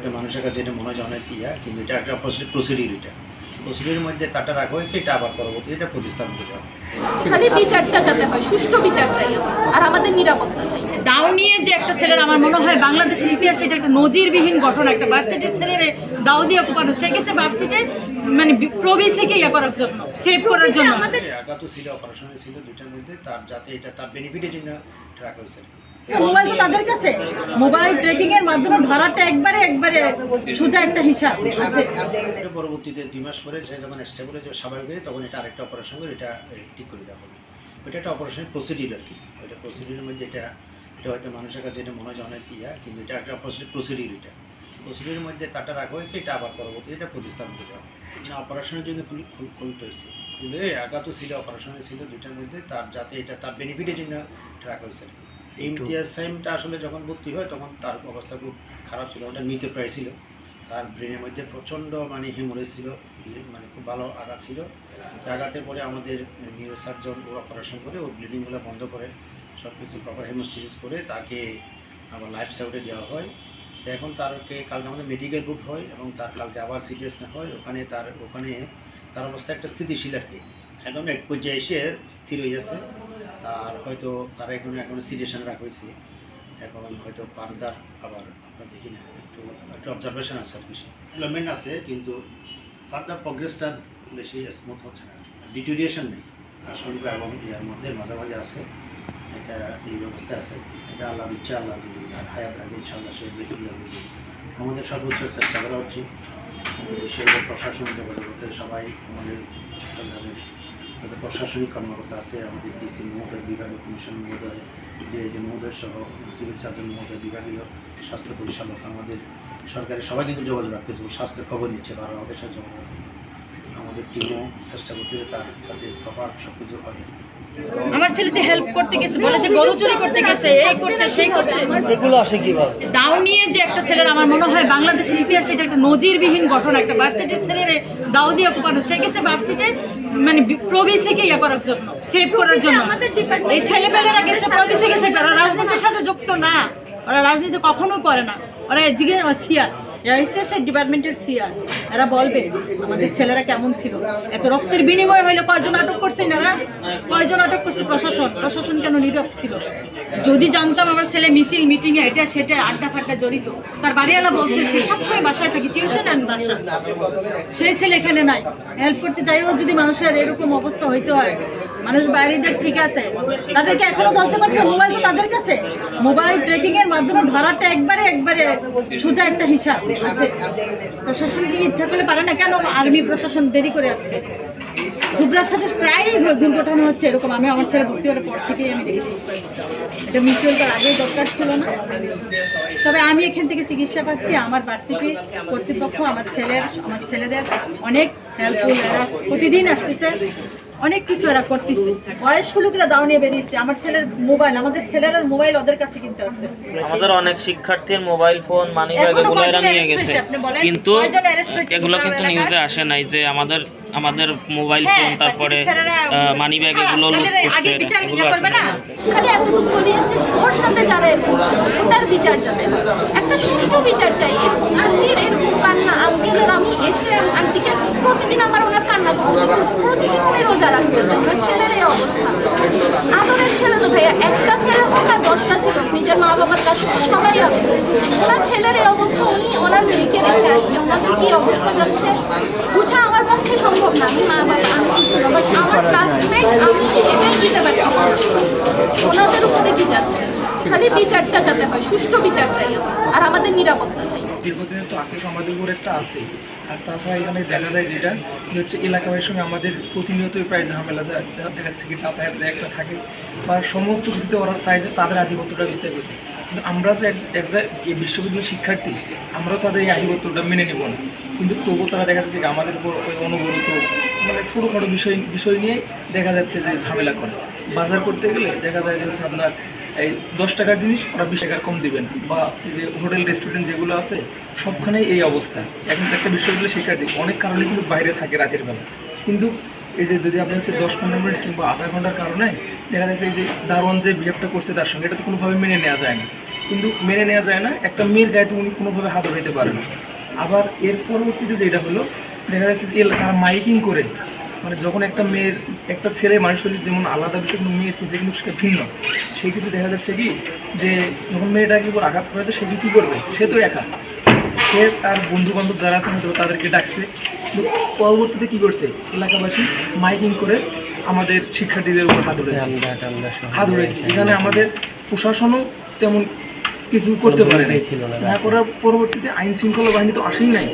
হয়তো মানুষের কাছে এটা মনে হয় অনেক ইয়া কিন্তু এটা একটা প্রসিডিউর এটা। প্রসিডিউরের মধ্যে তারটা রাখা হয়েছে এটা আবার পরবর্তীতে এটা প্রতিস্থাপন করে দেওয়া হবে। খালি বিচারটা যাতে হয় সুষ্ঠু বিচার চাই আর আমাদের নিরাপত্তা চাই। দাও নিয়ে যে একটা ছেলের আমার মনে হয় বাংলাদেশের ইতিহাসে এটা একটা নজিরবিহীন ঘটনা একটা ভার্সিটির ছেলের দাও দিয়ে কোপানো সে গেছে ভার্সিটিতে মানে বি- প্রবেশিকে ইয়ে করার জন্য সেভ করার জন্য। আমাদের আঘাতও ছিল অপারেশনে ছিল দুইটার মধ্যে তার যাতে এটা তার বেনিফিটের জন্য রাখা হয়েছে। মোবাইল তো তাদের কাছে। মোবাইল এর মাধ্যমে ধরাটা একবারে একবারে সোজা একটা হিসাব আছে। পরবর্তীতে দুই মাস পরে যখন স্টেবল হয়ে স্বাভাবিক হয়ে তখন এটা আরেকটা অপারেশন করে এটা ঠিক করে দেওয়া হবে। ওইটা একটা অপারেশন প্রসিডিউর আর কি। ওইটা প্রসিডিউরের মধ্যে এটা এটা হয়তো মানুষের কাছে এটা মনে হয় অনেক ইয়া, কিন্তু এটা একটা প্রসিডিউর এটা। প্রসিডিউরের মধ্যে তারটা রাখা হয়েছে, এটা আবার পরবর্তীতে এটা প্রতিস্থাপন করে দেওয়া হবে অপারেশনের জন্য খুল, খুল- খুলতে হয়েছে। খুলে ছিল অপারেশনে ছিল দুইটার মধ্যে, তার যাতে এটা, তার বেনিফিটের জন্য রাখা হয়েছে আর কি। ইমতিয়াজ সাইমটা আসলে যখন ভর্তি হয় তখন তার অবস্থা খুব খারাপ ছিল। ওটা নিতে প্রায় ছিল তার ব্রেনের মধ্যে প্রচণ্ড মানে হিমোরেজ ছিল মানে খুব ভালো আঘাত ছিল। আঘাতের পরে আমাদের নিউরো সার্জন ওর অপারেশন করে ওর ব্লিডিংগুলো বন্ধ করে সব কিছু প্রপার হেমোস্টিসিস করে তাকে আবার লাইফ সাউটে দেওয়া হয়। তো এখন তারকে কালকে আমাদের মেডিকেল রুট হয় এবং তার কালকে আবার সিটিএস হয়। ওখানে তার ওখানে তার অবস্থা একটা স্থিতিশীল আর কি। এখন এক পর্যায়ে এসে স্থির হয়ে আছে তার হয়তো তারা এখন এখন সিরিয়াসনে রাখা হয়েছে। এখন হয়তো পারদার আবার আমরা দেখি না। একটু একটু অবজারভেশন আছে আর বেশি ডেভেলপমেন্ট আছে, কিন্তু ফার্দার প্রগ্রেসটা বেশি স্মুথ হচ্ছে না ডিটোরিয়েশন নেই। আশঙ্কা এবং ইয়ার মধ্যে মাঝামাঝি আছে। এটা এই অবস্থা আছে। এটা আল্লাহ ইচ্ছা আল্লাহ যদি হায়াত রাখে, ইনশাআল্লাহ সে আমাদের সর্বোচ্চ চেষ্টা করা হচ্ছে সেগুলো প্রশাসন যোগাযোগ করতে সবাই আমাদের চট্টগ্রামের তাদের প্রশাসনিক কর্মকর্তা আছে, আমাদের ডিসি মহোদয়, বিভাগীয় কমিশন মহোদয় ডিআইজি মহোদয় সহ সিভিল সার্জন মহোদয়, বিভাগীয় স্বাস্থ্য পরিচালক, আমাদের সরকারের সবাই কিন্তু যোগাযোগ রাখতেছে স্বাস্থ্যের খবর নিচ্ছে বা আমাদের সাথে যোগাযোগ রাখতেছে আমাদের টিমও চেষ্টা করতেছে, তার যাতে প্রপার সব কিছু হয় আমার ছেলে যে হেল্প করতে গেছে বলে যে গরু চুরি করতে গেছে এই করছে সেই করছে। এগুলো আসে কীভাবে? দাও নিয়ে যে একটা ছেলের আমার মনে হয় বাংলাদেশের ইতিহাসে এটা একটা নজিরবিহীন ঘটনা একটা ভার্সিটির ছেলের দাও দিয়ে কোপানো। সে গেছে ভার্সিটি মানে প্রবেশিকে ইয়ে করার জন্য সেভ করার জন্য। আমাদের ডিপার্টমেন্ট এই ছেলেপেলেরা গেছে প্রবেশে গেছে ওরা রাজনীতির সাথে যুক্ত না ওরা রাজনীতি কখনো করে না। ওরা জিজ্ঞেস এরা হচ্ছে সেই ডিপার্টমেন্টের সিয়ার এরা বলবে, আমাদের ছেলেরা কেমন ছিল? এত রক্তের বিনিময় হইলে, কয়জন আটক করছে এনারা? কয়জন আটক করছে? প্রশাসন। প্রশাসন কেন নীরব ছিল? যদি জানতাম আমার ছেলে মিছিল মিটিংয়ে এটা, সেটা আড্ডা ফাড্ডা জড়িত, তার বাড়িওয়ালা বলছে, সে সবসময় বাসায় থাকি টিউশন অ্যান্ড বাসা। সেই ছেলে এখানে নাই। হেল্প করতে চাইও যদি মানুষের এরকম অবস্থা হইতে হয়। মানুষ বাইরে দেখ, ঠিক আছে। তাদেরকে এখনও ধরতে পারছে মোবাইল তো তাদের কাছে। মোবাইল ট্রেকিং এর মাধ্যমে ধরাটা একবারে একবারে সোজা একটা হিসাব। আছে। প্রশাসন কি ইচ্ছা করলে পারে না? কেন আর্মি প্রশাসন দেরি করে আসছে? জুবরার সাথে প্রায় দুর্ঘটনা হচ্ছে এরকম। আমি আমার ছেলে ভর্তি হওয়ার পর থেকেই আমি দেখেছি। এটা মিউচুয়াল কার্ড আগেই দরকার ছিল না। তবে আমি এখান থেকে চিকিৎসা পাচ্ছি। আমার ভার্সিটি কর্তৃপক্ষ আমার ছেলের আমার ছেলেদের অনেক হেল্পফুল এরা প্রতিদিন আসতেছে। অনেক কিছু এরা করতেছে। বয়স্ক লোকেরা দাও নিয়ে বেরিয়েছে। আমার ছেলের মোবাইল আমাদের ছেলের মোবাইল ওদের কাছে কিনতে আছে আমাদের অনেক শিক্ষার্থীর মোবাইল ফোন মানি ব্যাগ এগুলো এরা নিয়ে গেছে? কিন্তু এগুলো কিন্তু নিউজে আসে নাই যে আমাদের আমাদের মোবাইল হ্যাঁ, ফোন তারপরে মানি ব্যাগ এগুলো লুট করছে আগে বিচার এগুলো আসে করবে না? খালি এতটুকু বলি যে ওর সাথে যারা এরকম করছে বিচার হয়। একটা সুষ্ঠু বিচার চাই। আন্টির এরকম কান্না আঙ্কেলের আমি এসে আন্টিকে প্রতিদিন আমার ওনার কান্না করতে প্রতিদিন উনি রোজা ছেলের এই অবস্থা। ছেলে তো ভাইয়া, একটা ছেলে হোক দশটা ছিল নিজের মা বাবার কাছে সবাই আছে। ওনার ছেলের এই অবস্থা, উনি ওনার মেয়েকে রেখে আসছে। ওনাদের কি অবস্থা যাচ্ছে? বুঝা আমার পক্ষে সম্ভব না। আমি মা বাবা, আমি আমার ক্লাসমেট আমি এটাই দিতে পারি ওনাদের উপরে কি যাচ্ছে? খালি বিচারটা যাতে হয়, সুষ্ঠু বিচার চাই আর আমাদের নিরাপত্তা চাই। দীর্ঘদিনের তো আক্রোশ আমাদের উপর একটা আছে। আর তাছাড়া এখানে দেখা যায় যেটা, যে হচ্ছে এলাকাবাসীর সঙ্গে আমাদের প্রতিনিয়তই প্রায় ঝামেলা দেখা যাচ্ছে কি যাতায়াতের একটা থাকে বা সমস্ত কিছুতে ওরা যে তাদের আধিপত্যটা বিস্তার করতে। কিন্তু আমরা যে এক- এই বিশ্ববিদ্যালয়ের শিক্ষার্থী আমরাও তাদের এই আধিপত্যটা মেনে নেব না। কিন্তু তবুও তারা দেখা যাচ্ছে আমাদের উপর ওই অনবরত মানে ছোটোখাটো বিষয় বিষয় নিয়ে দেখা যাচ্ছে যে ঝামেলা করে। বাজার করতে গেলে দেখা যায় যে হচ্ছে আপনার এই দশ টাকার জিনিস ওরা বিশ টাকার কম দিবেন। বা এই যে হোটেল, রেস্টুরেন্ট যেগুলো আছে, সবখানেই এই অবস্থা। এখন একটা বিশ্ববিদ্যালয়ের শিক্ষার্থী অনেক কারণে কিন্তু বাইরে থাকে রাতের বেলা। কিন্তু এই যে যদি আপনি হচ্ছে দশ পনেরো মিনিট কিংবা আধা ঘণ্টার কারণে দেখা যাচ্ছে এই যে দারোয়ান যে বিহেভটা করছে তার সঙ্গে, এটা তো কোনোভাবে মেনে নেওয়া যায় না। কিন্তু মেনে নেওয়া যায় না, একটা মেয়ের গায়ে তো উনি কোনোভাবে হাত উঠাইতে পারেন আবার এর পরবর্তীতে যেটা হলো, দেখা যাচ্ছে তারা মাইকিং করে মানে যখন একটা মেয়ের একটা ছেলে মানুষের যেমন আলাদা বিষয় কিন্তু মেয়ের ক্ষেত্রে কিন্তু সেটা ভিন্ন। সেই ক্ষেত্রে দেখা যাচ্ছে কি যে যখন মেয়েটাকে উপর আঘাত করেছে সে কি কী করবে? সে তো একা। সে তার বন্ধু বান্ধব যারা আছে হয়তো তাদেরকে ডাকছে। পরবর্তীতে কী করছে? এলাকাবাসী মাইকিং করে আমাদের শিক্ষার্থীদের উপর হাত উঠেছে হাত উঠেছে এখানে আমাদের প্রশাসনও তেমন কিছু করতে পারে না করার পরবর্তীতে আইন শৃঙ্খলা বাহিনী তো আসেই নাই।